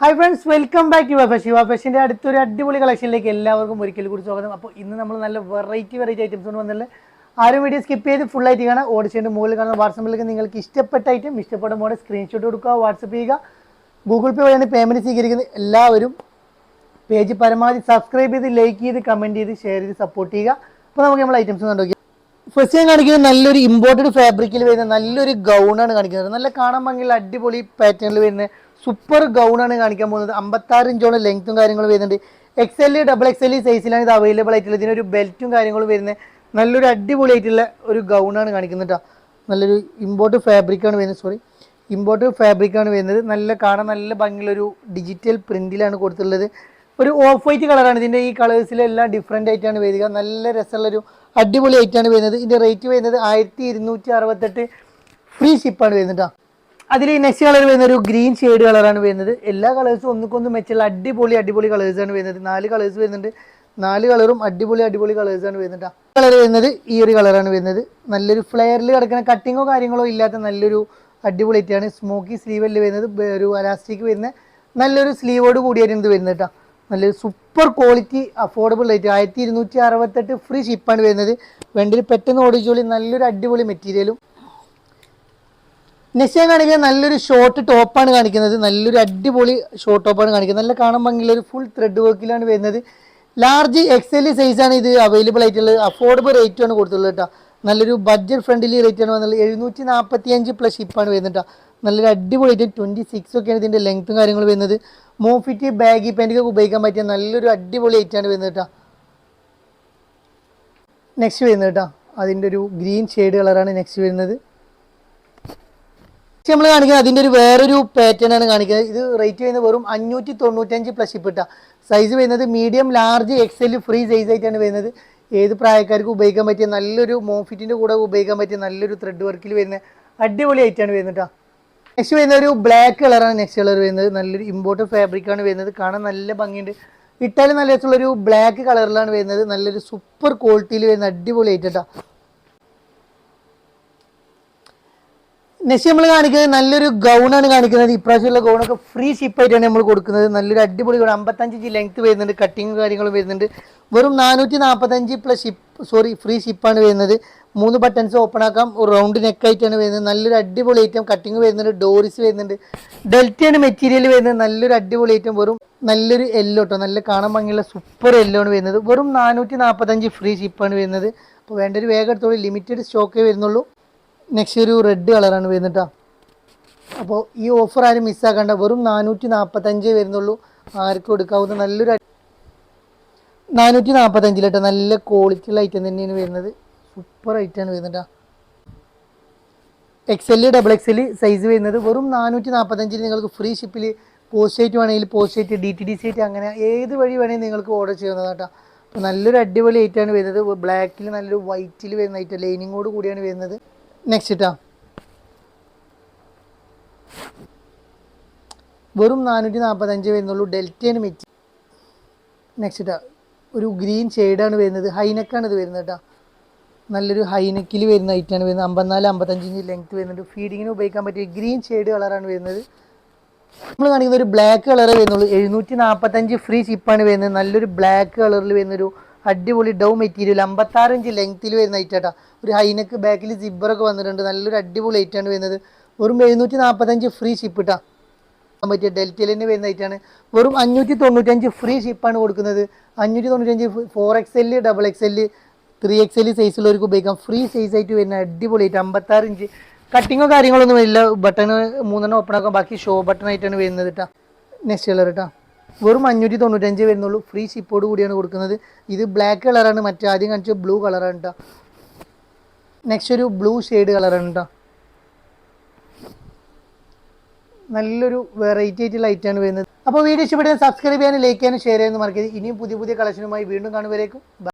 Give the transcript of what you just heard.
Hi friends welcome back യുവ ഫെഷ് യുവ ഫെഷിന്റെ അടുത്തൊരു അടിപൊളി കളക്ഷനിലേക്ക് എല്ലാവർക്കും ഒരിക്കൽ കൂടി സ്വാഗതം. അപ്പോൾ ഇന്ന് നമ്മൾ നല്ല വെറൈറ്റി വെറൈറ്റി ഐറ്റംസ് കൊണ്ട് വന്നില്ല ആരും വീഡിയോ സ്കിപ്പ് ചെയ്ത് ഫുൾ ആയിട്ട് കാണാം. ഓഡിഷന്റെ മുകളിൽ കാണുന്ന വാട്സപ്പിലേക്ക് നിങ്ങൾക്ക് ഇഷ്ടപ്പെട്ട ഐറ്റം ഇഷ്ടപ്പെട്ട മോഡൽ സ്ക്രീൻഷോട്ട് കൊടുക്കുക വാട്സപ്പ് ചെയ്യുക. ഗൂഗിൾ പേ വഴിയാണ് പേയ്മെന്റ് സ്വീകരിക്കുന്നത്. എല്ലാവരും പേജ് പരമാവധി സബ്സ്ക്രൈബ് ചെയ്ത് ലൈക്ക് ചെയ്ത് കമന്റ് ചെയ്ത് ഷെയർ ചെയ്ത് സപ്പോർട്ട് ചെയ്യുക. അപ്പോൾ നമുക്ക് നമ്മൾ ഐറ്റംസ് കണ്ടു ഫസ്റ്റ് ഞാൻ കാണിക്കുന്നത് നല്ലൊരു ഇമ്പോർട്ടഡ് ഫാബ്രിക്കിൽ വരുന്ന നല്ലൊരു ഗൗണാണ് കാണിക്കുന്നത്. നല്ല കാണാൻ ഭംഗിയുള്ള അടിപൊളി പാറ്റേണിൽ വരുന്ന സൂപ്പർ ഗൗൺ ആണ് കാണിക്കാൻ പോകുന്നത്. അമ്പത്താറ് ഇഞ്ചോളം ലെങ്ത്തും കാര്യങ്ങളും വരുന്നുണ്ട്. X L double X L സൈസിലാണ് ഇത് അവൈലബിൾ ആയിട്ടുള്ളത്. ഇതിനൊരു ബെൽറ്റും കാര്യങ്ങളും വരുന്നത് നല്ലൊരു അടിപൊളി ആയിട്ടുള്ള ഒരു ഗൗണാണ് കാണിക്കുന്നത് കേട്ടോ നല്ലൊരു ഇമ്പോർട്ട് ഫാബ്രിക്കാണ് വരുന്നത്. സോറി ഇമ്പോർട്ട് ഫാബ്രിക്കാണ് വരുന്നത്. നല്ല കാണാൻ നല്ല ഭംഗിയുള്ളൊരു ഡിജിറ്റൽ പ്രിന്റിലാണ് കൊടുത്തിട്ടുള്ളത്. ഒരു ഓഫ് വൈറ്റ് കളറാണ് ഇതിന്റെ ഈ കളേഴ്സിലെല്ലാം ഡിഫറെന്റ് ആയിട്ടാണ് വരിക. നല്ല രസമുള്ളൊരു അടിപൊളി ആയിട്ടാണ് വരുന്നത്. ഇതിന്റെ റേറ്റ് വരുന്നത് ആയിരത്തി ഇരുന്നൂറ്റി അറുപത്തെട്ട് ഫ്രീ ഷിപ്പാണ് വരുന്നത് കേട്ടോ അതിൽ നെക്സ്റ്റ് കളർ വരുന്ന ഒരു ഗ്രീൻ ഷെയ്ഡ് കളറാണ് വരുന്നത്. എല്ലാ കളേഴ്സും ഒന്നുക്കൊന്നും മെച്ചുള്ള അടിപൊളി അടിപൊളി കളേഴ്സാണ് വരുന്നത്. നാല് കളേഴ്സ് വരുന്നുണ്ട്. നാല് കളറും അടിപൊളി അടിപൊളി കളേഴ്സാണ് വരുന്നത് കളർ വരുന്നത് ഈ ഒരു കളറാണ് വരുന്നത്. നല്ലൊരു ഫ്ലെയറിൽ കിടക്കുന്ന കട്ടിങ്ങോ കാര്യങ്ങളോ ഇല്ലാത്ത നല്ലൊരു അടിപൊളി ആയിട്ടാണ് സ്മോക്കി സ്ലീവല്ല വരുന്നത്. ഒരു അലാസ്റ്റിക് വരുന്ന നല്ലൊരു സ്ലീവോട് കൂടിയായിരുന്നു ഇത് വരുന്നത് കേട്ടോ നല്ലൊരു സൂപ്പർ ക്വാളിറ്റി അഫോർഡബിൾ റേറ്റ് ആയിരത്തി ഇരുന്നൂറ്റി അറുപത്തെട്ട് ഫ്രീ ഷിപ്പാണ് വരുന്നത്. വേണ്ടി പെട്ടെന്ന് ഓടിച്ചോളി നല്ലൊരു അടിപൊളി മെറ്റീരിയലും നെക്സ്റ്റ് ഞാൻ കാണിക്കുന്നത് നല്ലൊരു ഷോർട്ട് ടോപ്പാണ് കാണിക്കുന്നത്. നല്ലൊരു അടിപൊളി ഷോർട്ട് ടോപ്പാണ് കാണിക്കുന്നത്. നല്ല കാണാൻ ഭംഗിയുള്ള ഒരു ഫുൾ ത്രെഡ് വർക്കിലാണ് വരുന്നത്. ലാർജ് എക്സൽ സൈസാണ് ഇത് അവൈലബിൾ ആയിട്ടുള്ളത്. അഫോർഡബിൾ റേറ്റുമാണ് കൊടുത്തുള്ളത് കേട്ടോ നല്ലൊരു ബഡ്ജറ്റ് ഫ്രണ്ട്ലി റേറ്റ് ആണ് വന്നുള്ളത് എഴുന്നൂറ്റി നാൽപ്പത്തി അഞ്ച് പ്ലസ് ഷിപ്പാണ് വരുന്നത് കേട്ടോ നല്ലൊരു അടിപൊളി ആയിട്ട് ട്വന്റി സിക്സ് ഒക്കെയാണ് ഇതിന്റെ ലെങ്ത്തും കാര്യങ്ങളും വരുന്നത്. മോഫിറ്റ് ബാഗി പാന്റൊക്കെ ഉപയോഗിക്കാൻ പറ്റിയ നല്ലൊരു അടിപൊളി ആയിട്ടാണ് വരുന്നത് കേട്ടോ നെക്സ്റ്റ് വരുന്നത് കേട്ടോ അതിന്റെ ഒരു ഗ്രീൻ ഷെയ്ഡ് കളറാണ് നെക്സ്റ്റ് വരുന്നത്. നെക്സ്റ്റ് നമ്മൾ കാണിക്കുന്നത് അതിന്റെ ഒരു വേറൊരു പാറ്റേൺ ആണ് കാണിക്കുന്നത്. ഇത് റേറ്റ് വരുന്നത് വെറും അഞ്ഞൂറ്റി തൊണ്ണൂറ്റഞ്ച് പ്ലസ് ഇപ്പിട്ട സൈസ് വരുന്നത് medium large X L free size ആയിട്ടാണ് വരുന്നത്. ഏത് പ്രായക്കാർക്കും ഉപയോഗിക്കാൻ പറ്റിയ നല്ലൊരു മോഫിറ്റിന്റെ കൂടെ ഉപയോഗിക്കാൻ പറ്റിയ നല്ലൊരു ത്രെഡ് വർക്കിൽ വരുന്ന അടിപൊളി ആയിട്ടാണ് വരുന്നത് കേട്ടോ നെക്സ്റ്റ് വരുന്ന ഒരു ബ്ലാക്ക് കളറാണ് നെക്സ്റ്റ് കളർ വരുന്നത്. നല്ലൊരു ഇമ്പോർട്ടഡ് ഫാബ്രിക്കാണ് വരുന്നത്. കാണാൻ നല്ല ഭംഗിയുണ്ട്. ഇട്ടാലും നല്ല രസമുള്ളൊരു ബ്ലാക്ക് കളറിലാണ് വരുന്നത്. നല്ലൊരു സൂപ്പർ ക്വാളിറ്റിയിൽ വരുന്ന അടിപൊളി ആയിട്ടാ നെക്സ്റ്റ് നമ്മൾ കാണിക്കുന്നത് നല്ലൊരു ഗൗണാണ് കാണിക്കുന്നത്. ഇപ്രാവശ്യമുള്ള ഗൗണൊക്കെ ഫ്രീ ഷിപ്പായിട്ടാണ് നമ്മൾ കൊടുക്കുന്നത്. നല്ലൊരു അടിപൊളി ഗൗൺ അമ്പത്തഞ്ച് ലെങ്ത് വരുന്നുണ്ട്. കട്ടിങ്ങും കാര്യങ്ങളും വരുന്നുണ്ട്. വെറും നാനൂറ്റി നാൽപ്പത്തഞ്ച് പ്ലസ് ഷിപ്പ് സോറി ഫ്രീ ഷിപ്പാണ് വരുന്നത്. മൂന്ന് ബട്ടൺസ് ഓപ്പൺ ആക്കാം. റൗണ്ട് നെക്ക് ആയിട്ടാണ് വരുന്നത്. നല്ലൊരു അടിപൊളി ഐറ്റം കട്ടിങ് വരുന്നുണ്ട്. ഡോറിസ് വരുന്നുണ്ട്. ഡെൽറ്റയാണ് മെറ്റീരിയൽ വരുന്നത്. നല്ലൊരു അടിപൊളി ഐറ്റം വെറും നല്ലൊരു എല്ലോ കേട്ടോ നല്ല കാണാൻ ഭംഗിയുള്ള സൂപ്പർ എല്ലോ ആണ് വരുന്നത്. വെറും നാനൂറ്റി നാൽപ്പത്തഞ്ച് ഫ്രീ ഷിപ്പാണ് വരുന്നത്. അപ്പോൾ വേണ്ട ഒരു വേഗം എടുത്തോളൂ. ലിമിറ്റഡ് സ്റ്റോക്കേ വരുന്നുള്ളൂ. നെക്സ്റ്റ് ഒരു റെഡ് കളറാണ് വരുന്നത് കേട്ടോ അപ്പോൾ ഈ ഓഫർ ആരും മിസ്സാക്കണ്ട വെറും നാനൂറ്റി നാൽപ്പത്തഞ്ചേ വരുന്നുള്ളൂ. ആർക്കും എടുക്കാവുന്ന നല്ലൊരു നാനൂറ്റി നാൽപ്പത്തഞ്ചിൽ കേട്ടോ നല്ല ക്വാളിറ്റി ഉള്ള ഐറ്റം തന്നെയാണ് വരുന്നത്. സൂപ്പർ ഐറ്റമാണ് വരുന്നത് X L double X L size വരുന്നത് വെറും നാനൂറ്റി നാൽപ്പത്തഞ്ചിൽ നിങ്ങൾക്ക് ഫ്രീ ഷിപ്പിൽ പോസ്റ്റ് ആയിട്ട് വേണമെങ്കിൽ പോസ്റ്റ് ആയിട്ട് ഡി ടി ഡി സി ആയിട്ട് അങ്ങനെ ഏത് വഴി വേണമെങ്കിൽ നിങ്ങൾക്ക് ഓർഡർ ചെയ്യുന്നതാണ് കേട്ടോ അപ്പോൾ നല്ലൊരു അടിപൊളി ഐറ്റമാണ് വരുന്നത്. ബ്ലാക്കിൽ നല്ലൊരു വൈറ്റിൽ വരുന്ന ഐറ്റം ലൈനിങ്ങോട് കൂടിയാണ് വരുന്നത്. നെക്സ്റ്റ് ഇട്ടാ വെറും നാനൂറ്റി നാൽപ്പത്തഞ്ച് വരുന്നുള്ളൂ ഡെൽറ്റേന് മെറ്റി നെക്സ്റ്റ് ഇട്ടാ ഒരു ഗ്രീൻ ഷെയ്ഡാണ് വരുന്നത്. ഹൈനെക്കാണ് ഇത് വരുന്നത് കേട്ടോ നല്ലൊരു ഹൈനെക്കിൽ വരുന്ന ഐറ്റാണ് വരുന്നത്. അമ്പത്തിനാല് അമ്പത്തഞ്ച് ഇഞ്ച് ലെങ്ത് വരുന്നുണ്ട്. ഫീഡിങ്ങിന് ഉപയോഗിക്കാൻ പറ്റിയ ഗ്രീൻ ഷെയ്ഡ് കളറാണ് വരുന്നത്. നമ്മൾ കാണിക്കുന്ന ഒരു ബ്ലാക്ക് കളറേ വരുന്നുള്ളൂ. എഴുന്നൂറ്റി നാൽപ്പത്തഞ്ച് ഫ്രീ ഷിപ്പാണ് വരുന്നത്. നല്ലൊരു ബ്ലാക്ക് കളറിൽ വരുന്നൊരു അടിപൊളി ഡൗ മെറ്റീരിയൽ അമ്പത്താറ് ഇഞ്ച് ലെങ്ത്തിൽ വരുന്ന ഐറ്റാട്ടാ ഒരു ഹൈനക്ക് ബാക്കിൽ സിബ്ബറൊക്കെ വന്നിട്ടുണ്ട്. നല്ലൊരു അടിപൊളി ഐറ്റാണ് വരുന്നത്. വെറും എഴുന്നൂറ്റി നാൽപ്പത്തഞ്ച് ഫ്രീ ഷിപ്പ് ഇട്ടാ പറ്റിയ ഡെൽറ്റയിൽ തന്നെ വരുന്ന ഐറ്റാണ് വെറും അഞ്ഞൂറ്റി തൊണ്ണൂറ്റഞ്ച് ഫ്രീ ഷിപ്പാണ് കൊടുക്കുന്നത്. അഞ്ഞൂറ്റി തൊണ്ണൂറ്റഞ്ച് four X double X three X L സൈസുള്ളവർക്ക് ഉപയോഗിക്കാം. ഫ്രീ സൈസ് ആയിട്ട് വരുന്ന അടിപൊളി ആയിട്ട് അമ്പത്താറ് ഇഞ്ച് കട്ടിങ്ങോ കാര്യങ്ങളൊന്നും വരില്ല. ബട്ടൺ മൂന്നെണ്ണം ഓപ്പൺ ആക്കാം. ബാക്കി ഷോ ബട്ടൺ ആയിട്ടാണ് വരുന്നത് കേട്ടോ നെക്സ്റ്റ് കളർ കേട്ടോ വെറും അഞ്ഞൂറ്റി തൊണ്ണൂറ്റഞ്ച് വരുന്നുള്ളൂ ഫ്രീ ഷിപ്പോട് കൂടിയാണ് കൊടുക്കുന്നത്. ഇത് ബ്ലാക്ക് കളറാണ് മറ്റേ ആദ്യം കാണിച്ച ബ്ലൂ കളറാണ് കേട്ടോ നെക്സ്റ്റ് ഒരു ബ്ലൂ ഷെയ്ഡ് കളറാണ് കേട്ടോ നല്ലൊരു വെറൈറ്റി ആയിട്ടുള്ള ലൈറ്റാണ് വരുന്നത്. അപ്പോൾ വീഡിയോ ഇഷ്ടപ്പെട്ടാൽ സബ്സ്ക്രൈബ് ചെയ്യാനും ലൈക്ക് ചെയ്യാനും ഷെയർ ചെയ്യാനും മറക്കരുത്. ഇനിയും പുതിയ പുതിയ കളക്ഷനുമായി വീണ്ടും കാണുവരേക്കും